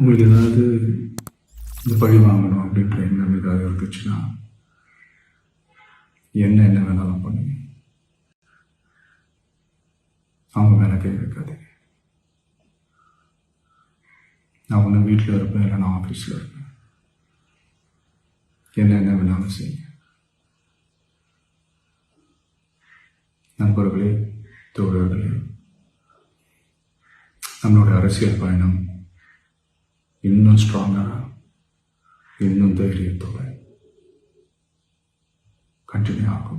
உங்களுக்கு ஏதாவது இந்த பழி வாங்கணும் அப்படின்ற எண்ணம் ஏதாவது இருந்துச்சுன்னா என்ன என்ன வேணாலும் பண்ணுங்க. அவங்க மேலே கை வைக்காதீங்க. நான் ஒன்று வீட்டில் இருப்பேன் இல்லை நான் ஆஃபீஸில் இருப்பேன். என்ன என்ன வேணாலும் செய்யுங்க. நண்பர்களே தோழர்களே நம்மளோட அரசியல் பயணம் ഇന്നും സ്ട്രോങ്ങറാണ് ഇന്നും ധൈര്യത്തോടെ കണ്ടിന്യൂ ആക്കും.